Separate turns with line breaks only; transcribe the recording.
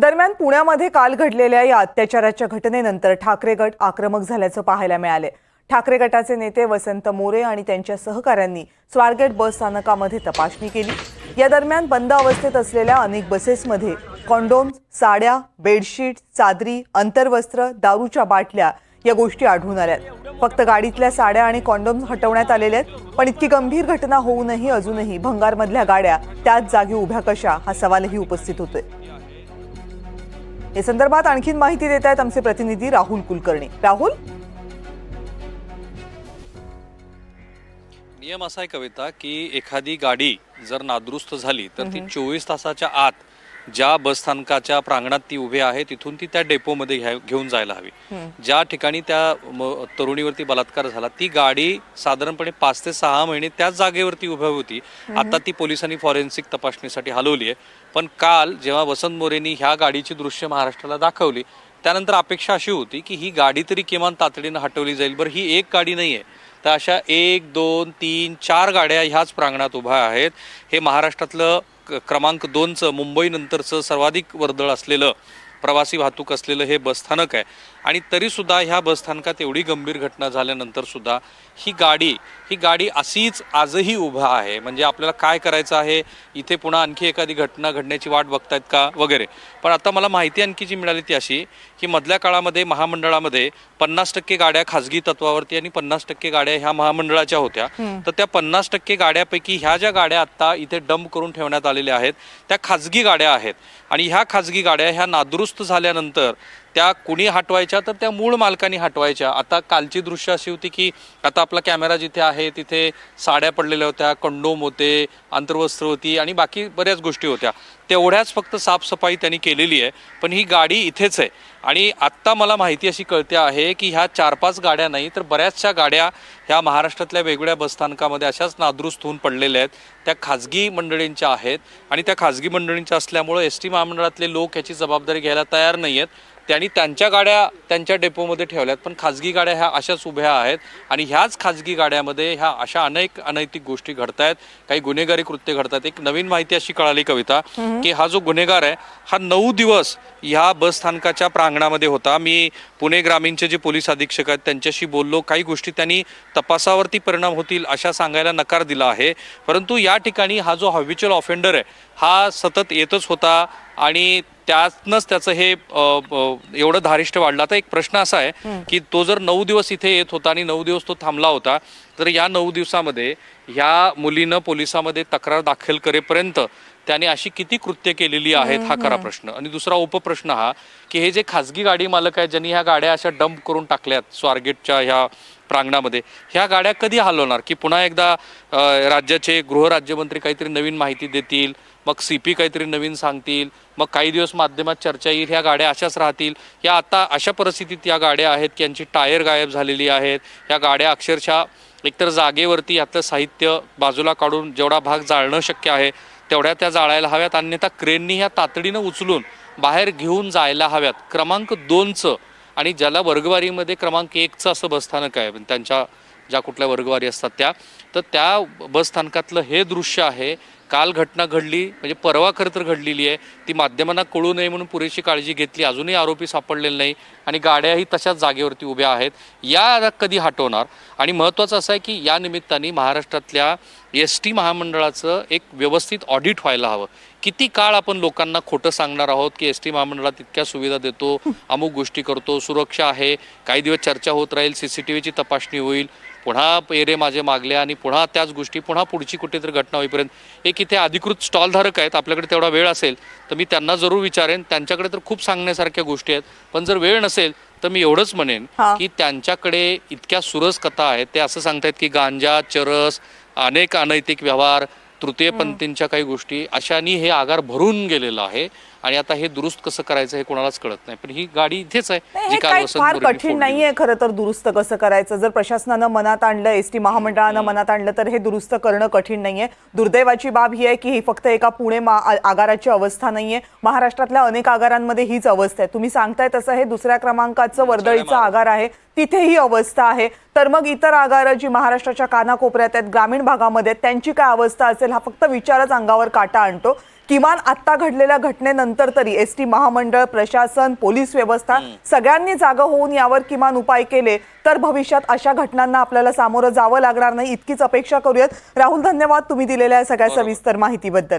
दरम्यान पुण्यामध्ये काल घडलेल्या या अत्याचाराच्या घटनेनंतर ठाकरे गट आक्रमक झाल्याचं पाहायला मिळाले. ठाकरे गटाचे नेते वसंत मोरे आणि त्यांच्या सहकाऱ्यांनी स्वारगेट बस स्थानकामध्ये तपासणी केली. या दरम्यान बंद अवस्थेत असलेल्या अनेक बसेसमध्ये कॉन्डोम्स साड्या बेडशीट चादरी अंतर्वस्त्र दारूच्या बाटल्या या गोष्टी आढळून आल्यात फक्त गाडीतल्या साड्या आणि कॉन्डोम्स हटवण्यात आलेले आहेत पण इतकी गंभीर घटना होऊनही अजूनही भंगारमधल्या गाड्या त्याच जागी उभ्या कशा हा सवालही उपस्थित होतोय. या संदर्भात आणखीन माहिती देत आहेत आमचे प्रतिनिधी राहुल कुलकर्णी. राहुल?
नियम असा आहे कविता की एखादी गाडी जर नादुरुस्त झाली तर ती चोवीस तासाच्या आत ज्या बसस्थानकाच्या प्रांगणात ती उभी आहे तिथून ती त्या डेपोमध्ये घेऊन जायला हवी. ज्या ठिकाणी त्या तरुणीवरती बलात्कार झाला ती गाडी साधारणपणे पाच ते सहा महिने त्याच जागेवरती उभ्या होती. आता ती पोलिसांनी फॉरेन्सिक तपासणीसाठी हलवली आहे. पण काल जेव्हा वसंत मोरेंनी ह्या गाडीची दृश्य महाराष्ट्राला दाखवली त्यानंतर अपेक्षा अशी होती की ही गाडी तरी किमान तातडीनं हटवली जाईल. बरं ही एक गाडी नाही आहे तर अशा एक दोन तीन चार गाड्या ह्याच प्रांगणात उभ्या आहेत. हे महाराष्ट्रातलं क- क्रमांक दोनचं मुंबईनंतरचं सर्वाधिक वर्दळ असलेलं प्रवासी वाहतूक असलेलं हे बसस्थानक आहे. आणि तरीसुद्धा ह्या बसस्थानकात एवढी गंभीर घटना झाल्यानंतर सुद्धा ही गाडी ही गाडी अशीच आजही उभा आहे. म्हणजे आपल्याला काय करायचं आहे? इथे पुन्हा आणखी एखादी घटना घडण्याची वाट बघतायत का? वगैरे. पण आता मला माहिती आणखी जी मिळाली ती अशी की मधल्या काळामध्ये महामंडळामध्ये पन्नास टक्के गाड्या खाजगी तत्वावरती आणि पन्नास टक्के गाड्या ह्या महामंडळाच्या होत्या. तर त्या पन्नास टक्के गाड्यापैकी ह्या ज्या गाड्या आता इथे डंप करून ठेवण्यात आलेल्या आहेत त्या खाजगी गाड्या आहेत. आणि ह्या खाजगी गाड्या ह्या नादुरुस्त दुरुस्त झाल्यानंतर त्या कुणी हटवायच्या तर त्या मूळ मालकांनी हटवायच्या. आता कालची दृश्य अशी होती की आता आपला कॅमेरा जिथे आहे तिथे साड्या पडलेल्या होत्या कंडोम होते अंतर्वस्त्र होती आणि बाकी बऱ्याच गोष्टी होत्या. तेवढ्याच फक्त साफसफाई त्यांनी केलेली आहे पण ही गाडी इथेच आहे. आणि आत्ता मला माहिती अशी कळते आहे की ह्या चार पाच गाड्या नाही तर बऱ्याचशा गाड्या ह्या महाराष्ट्रातल्या वेगवेगळ्या बसस्थानकामध्ये अशाच नादुरुस्त होऊन पडलेल्या आहेत. त्या खाजगी मंडळींच्या आहेत आणि त्या खाजगी मंडळींच्या असल्यामुळं एस टी महामंडळातले लोक याची जबाबदारी घ्यायला तयार नाही आहेत त्यांनी त्यांच्या गाड्या त्यांच्या डेपोमध्ये ठेवल्यात. पण खाजगी गाड्या ह्या अशाच उभ्या आहेत आणि ह्याच खाजगी गाड्यामध्ये ह्या अशा अनेक अनैतिक गोष्टी घडतायत. काही गुन्हेगारी कृत्य घडतात. एक नवीन माहिती अशी कळाली कविता की हा जो गुन्हेगार आहे हा नऊ दिवस ह्या बस स्थानकाच्या प्रांगणामध्ये होता. मी पुणे ग्रामीणचे जे पोलीस अधीक्षक आहेत त्यांच्याशी बोललो. काही गोष्टी त्यांनी तपासावरती परिणाम होतील अशा सांगायला नकार दिला आहे. परंतु या ठिकाणी हा जो हॅबिच्युअल ऑफेंडर आहे हा सतत येतच होता. आणि त्यातनंच त्याचं हे एवढं धारिष्ट वाढलं. आता एक प्रश्न असा आहे की तो जर नऊ दिवस इथे येत होता आणि नऊ दिवस तो थांबला होता तर या नऊ दिवसामध्ये ह्या मुलीनं पोलिसामध्ये तक्रार दाखल करेपर्यंत त्याने अशी किती कृत्य केलेली आहेत हा खरा प्रश्न. आणि दुसरा उपप्रश्न हा की हे जे खाजगी गाडी मालक आहेत ज्यांनी ह्या गाड्या अशा डंप करून टाकल्यात स्वारगेटच्या ह्या प्रांगणामध्ये. ह्या गाड्या कधी हलवणार? की पुन्हा एकदा राज्याचे गृहराज्यमंत्री काहीतरी नवीन माहिती देतील मग सी पी काहीतरी नवीन सांगतील मग काही दिवस माध्यमात चर्चा येईल ह्या गाड्या अशाच राहतील. या आता अशा परिस्थितीत या गाड्या आहेत की यांची टायर गायब झालेली आहेत. ह्या गाड्या अक्षरशः एकतर जागेवरती यातलं साहित्य बाजूला काढून जेवढा भाग जाळणं शक्य आहे तेवढ्या त्या जाळायला हव्यात. अन्यथा क्रेननी ह्या तातडीनं उचलून बाहेर घेऊन जायला हव्यात. क्रमांक दोनचं आणि ज्याला वर्गवारीमध्ये क्रमांक एकचं असं बसस्थानक आहे पण त्यांच्या ज्या कुठल्या वर्गवारी असतात त्या तर त्या बसस्थानकातलं हे दृश्य आहे काल घटना घडली म्हणजे परवा खरं तर घडलेली आहे. ती माध्यमांना कळू नये म्हणून पुरेशी काळजी घेतली. अजूनही आरोपी सापडलेले नाही आणि गाड्याही तशाच जागेवरती उभ्या आहेत. या कधी हटवणार? आणि महत्त्वाचं असं आहे की या निमित्ताने महाराष्ट्रातल्या एस टी महामंडळाचं एक व्यवस्थित ऑडिट व्हायला हवं. किती काळ आपण लोकांना खोटं सांगणार आहोत की एस टी महामंडळात इतक्या सुविधा देतो अमुक गोष्टी करतो सुरक्षा आहे काही दिवस चर्चा होत राहील सी सी टी व्हीची तपासणी होईल पुन्हा पेरे माझे मागले आणि पुन्हा त्याच गोष्टी पुन्हा पुढची कुठेतरी घटना होईपर्यंत. एक इथे अधिकृत स्टॉलधारक आहेत आपल्याकडे तेवढा वेळ असेल तर मी त्यांना जरूर विचारेन. त्यांच्याकडे तर खूप सांगण्यासारख्या गोष्टी आहेत पण जर वेळ नसेल तर मी एवढंच म्हणेन
हा.
की त्यांच्याकडे इतक्या सुरस कथा आहेत. ते असं सांगतायत की गांजा चरस अनेक अनैतिक व्यवहार तृतीयपंथींच्या काही गोष्टी अशानी हे आगार भरून गेलेलं आहे. आणि आता हे दुरुस्त कसं करायचं हे कोणालाच कळत नाही. पण ही गाडी इथेच आहे जी काल
फार कठीण नाहीये खरं तर दुरुस्त कसं करायचं? जर प्रशासनानं मनात आणलं एस टी महामंडळानं मनात आणलं तर हे दुरुस्त करणं कठीण नाहीये. दुर्दैवाची बाब ही आहे की ही फक्त एका पुणे आगाराची अवस्था नाहीये. महाराष्ट्रातल्या अनेक आगारांमध्ये हीच अवस्था आहे. तुम्ही सांगताय तसं हे दुसऱ्या क्रमांकाचं वर्दळीचं आगार आहे. तिथे ही अवस्था आहे. तर मग इतर आगार जी महाराष्ट्राच्या कानाकोपऱ्यात आहेत ग्रामीण भागामध्ये त्यांची काय अवस्था असेल हा फक्त विचारच अंगावर काटा आणतो. किमान आता घडलेल्या घटनेनंतर तरी एस टी महामंडळ प्रशासन पोलीस व्यवस्था सगळ्यांनी जागं होऊन यावर किमान उपाय केले तर भविष्यात अशा घटनांना आपल्याला सामोरं जावं लागणार नाही इतकीच अपेक्षा करूयात. राहुल धन्यवाद तुम्ही दिलेल्या सगळ्या. सविस्तर माहितीबद्दल.